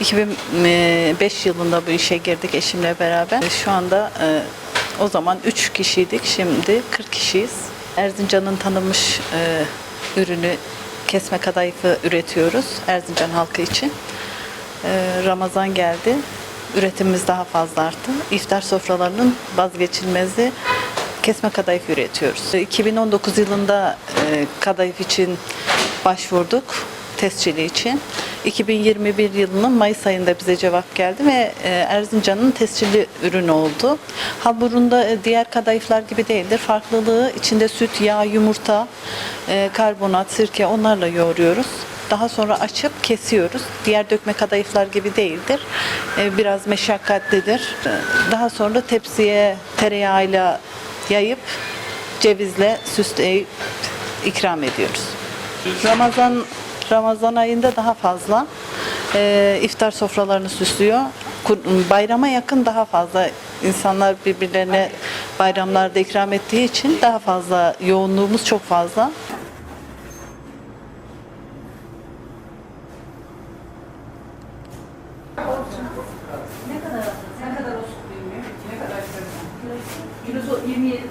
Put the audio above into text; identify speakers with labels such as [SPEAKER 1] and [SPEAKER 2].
[SPEAKER 1] 2005 yılında bu işe girdik eşimle beraber. Şu anda e, o zaman 3 kişiydik, şimdi 40 kişiyiz. Erzincan'ın tanınmış e, ürünü kesme kadayıfı üretiyoruz Erzincan halkı için. E, Ramazan geldi, üretimimiz daha fazla arttı. İftar sofralarının vazgeçilmezi kesme kadayıf üretiyoruz. 2019 yılında e, kadayıf için başvurduk testçiliği için. 2021 yılının Mayıs ayında bize cevap geldi ve e, Erzincan'ın tescilli ürünü oldu. Hamurunda e, diğer kadayıflar gibi değildir. Farklılığı içinde süt, yağ, yumurta, e, karbonat, sirke onlarla yoğuruyoruz. Daha sonra açıp kesiyoruz. Diğer dökme kadayıflar gibi değildir. Biraz meşakkatlidir. Daha sonra tepsiye tereyağıyla yayıp cevizle süsleyip ikram ediyoruz. Ramazan Ramazan ayında daha fazla e, iftar sofralarını süslüyor. Bayrama yakın daha fazla insanlar birbirlerine bayramlarda ikram ettiği için daha fazla yoğunluğumuz çok fazla. Ne kadar ne kadar olsun. Ne kadar söyleyeyim. 27